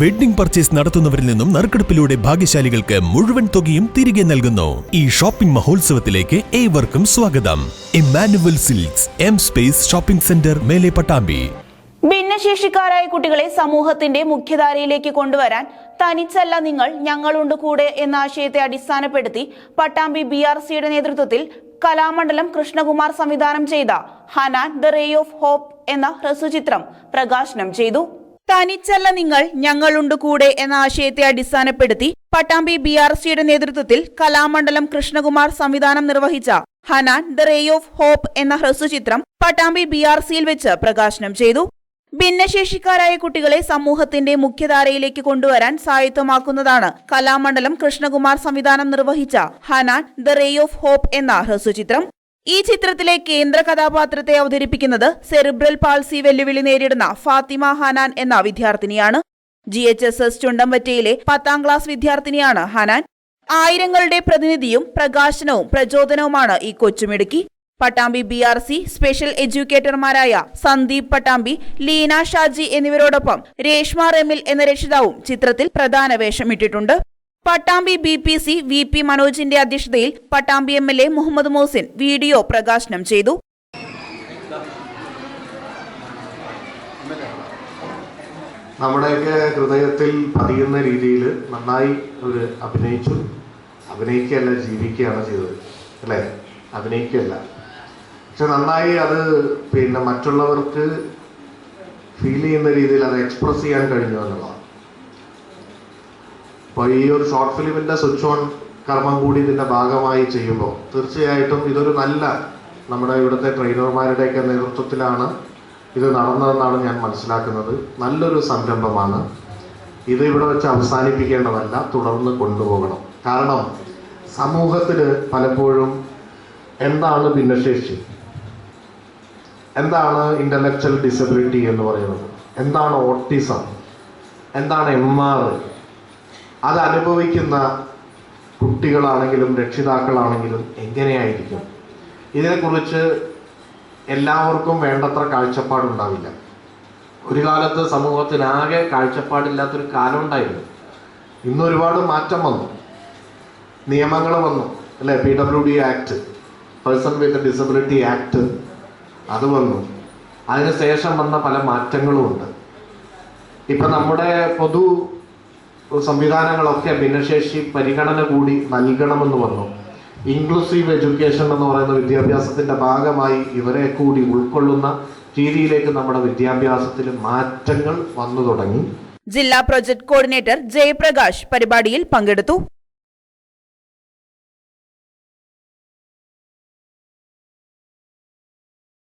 Wedding purchase നടത്തുന്നവരിൽ നിന്നും നറുക്കെടുപ്പിലൂടെ ഭാഗ്യശാലികൾക്ക് മുഴുവൻ തുകയും തിരികെ നൽകുന്നു. ഈ ഷോപ്പിംഗ് മഹോത്സവത്തിലേക്ക് ഏവർക്കും സ്വാഗതം. Emmanuel Silks M space shopping centre മേലെ പട്ടാമ്പി. ഭിന്നശേഷിക്കാരായ കുട്ടികളെ സമൂഹത്തിന്റെ മുഖ്യധാരയിലേക്ക് കൊണ്ടുവരാൻ തനിച്ചല്ല നിങ്ങൾ ഞങ്ങളുണ്ട് കൂടെ എന്ന ആശയത്തെ അടിസ്ഥാനപ്പെടുത്തി പട്ടാമ്പി ബി ആർ സിയുടെ നേതൃത്വത്തിൽ കലാമണ്ഡലം കൃഷ്ണകുമാർ സംവിധാനം ചെയ്ത Hanan the ray of hope എന്ന ഹ്രസ്വചിത്രം പ്രകാശനം ചെയ്തു. തനിച്ചല്ല നിങ്ങൾ ഞങ്ങളുണ്ട് കൂടെ എന്ന ആശയത്തെ അടിസ്ഥാനപ്പെടുത്തി പട്ടാമ്പി ബി ആർ സിയുടെ നേതൃത്വത്തിൽ കലാമണ്ഡലം കൃഷ്ണകുമാർ സംവിധാനം നിർവഹിച്ച Hanan the ray of hope എന്ന ഹ്രസ്വചിത്രം പട്ടാമ്പി ബി ആർ സിയിൽ വെച്ച് പ്രകാശനം ചെയ്തു. ഭിന്നശേഷിക്കാരായ കുട്ടികളെ സമൂഹത്തിന്റെ മുഖ്യധാരയിലേക്ക് കൊണ്ടുവരാൻ സായുധമാക്കുന്നതാണ് കലാമണ്ഡലം കൃഷ്ണകുമാർ സംവിധാനം നിർവഹിച്ച Hanan the ray of hope എന്ന ഹ്രസ്വചിത്രം. ഈ ചിത്രത്തിലെ കേന്ദ്ര കഥാപാത്രത്തെ അവതരിപ്പിക്കുന്നത് സെറിബ്രൽ പാൾസി വെല്ലുവിളി നേരിടുന്ന ഫാത്തിമ ഹനാൻ എന്ന വിദ്യാർത്ഥിനിയാണ്. ജി എച്ച് എസ് എസ് ചുണ്ടംവറ്റയിലെ പത്താം ക്ലാസ് വിദ്യാർത്ഥിനിയാണ് ഹനാൻ. ആയിരങ്ങളുടെ പ്രതിനിധിയും പ്രകാശനവും പ്രചോദനവുമാണ് ഈ കൊച്ചുമിടുക്കി. Pattambi B R C special എഡ്യൂക്കേറ്റർമാരായ Sandeep Pattambi Leena Shaji എന്നിവരോടൊപ്പം രേഷ്മ റെമിൽ എന്ന രക്ഷിതാവും ചിത്രത്തിൽ പ്രധാന വേഷമിട്ടിട്ടുണ്ട്. Pattambi B P C V P മനോജിന്റെ അധ്യക്ഷതയിൽ Pattambi M L A Muhammad Mohsin video പ്രകാശനം ചെയ്തു. നമ്മുടെയൊക്കെ ഹൃദയത്തിൽ പതിയുന്ന രീതിയിൽ നന്നായി ഒരു അഭിനയിച്ചു. അഭിനയിക്കുകയല്ല ജീവിക്കുകയാണ് ചെയ്തത്. അല്ലേ? അഭിനയിക്കുകയല്ല. പക്ഷെ നന്നായി അത് പിന്നെ മറ്റുള്ളവർക്ക് ഫീൽ ചെയ്യുന്ന രീതിയിൽ അത് എക്സ്പ്രസ് ചെയ്യാൻ കഴിഞ്ഞു എന്നുള്ളതാണ്. അപ്പോൾ ഈ ഒരു ഷോർട്ട് ഫിലിമിന്റെ സ്വിച്ച് ഓൺ കർമ്മം കൂടി ഇതിന്റെ ഭാഗമായി ചെയ്യുമ്പോൾ തീർച്ചയായിട്ടും ഇതൊരു നല്ല നമ്മുടെ ഇവിടുത്തെ ട്രെയിനർമാരുടെയൊക്കെ നേതൃത്വത്തിലാണ് ഇത് നടന്നതെന്നാണ് ഞാൻ മനസ്സിലാക്കുന്നത്. നല്ലൊരു സംരംഭമാണ്. ഇത് ഇവിടെ വെച്ച് അവസാനിപ്പിക്കേണ്ടതല്ല തുടർന്ന് കൊണ്ടുപോകണം. കാരണം സമൂഹത്തിൽ പലപ്പോഴും എന്താണ് ഭിന്നശേഷി? എന്താണ് ഇന്റലക്ച്വൽ ഡിസബിലിറ്റി എന്ന് പറയുന്നത്? എന്താണ് ഓട്ടിസം എന്താണ് എം ആർ അത് അനുഭവിക്കുന്ന കുട്ടികളാണെങ്കിലും രക്ഷിതാക്കളാണെങ്കിലും എങ്ങനെയായിരിക്കും? ഇതിനെക്കുറിച്ച് എല്ലാവർക്കും വേണ്ടത്ര കാഴ്ചപ്പാടുണ്ടാവില്ല. ഒരു കാലത്ത് സമൂഹത്തിനാകെ കാഴ്ചപ്പാടില്ലാത്തൊരു കാലം ഉണ്ടായിരുന്നു. ഇന്ന് ഒരുപാട് മാറ്റം വന്നു. നിയമങ്ങൾ വന്നു അല്ലേ? P W D act person with disability act അത് വന്നു. അതിനുശേഷം വന്ന പല മാറ്റങ്ങളും ഉണ്ട്. ഇപ്പം നമ്മുടെ പൊതു സംവിധാനങ്ങളൊക്കെ ഭിന്നശേഷി പരിഗണന കൂടി നൽകണമെന്ന് വന്നു. ഇൻക്ലൂസീവ് എഡ്യൂക്കേഷൻ എന്ന് പറയുന്ന വിദ്യാഭ്യാസത്തിന്റെ ഭാഗമായി ഇവരെ കൂടി ഉൾക്കൊള്ളുന്ന രീതിയിലേക്ക് നമ്മുടെ വിദ്യാഭ്യാസത്തിൽ മാറ്റങ്ങൾ വന്നു തുടങ്ങി. ജില്ലാ പ്രൊജക്ട് കോർഡിനേറ്റർ ജയപ്രകാശ് പരിപാടിയിൽ പങ്കെടുത്തു.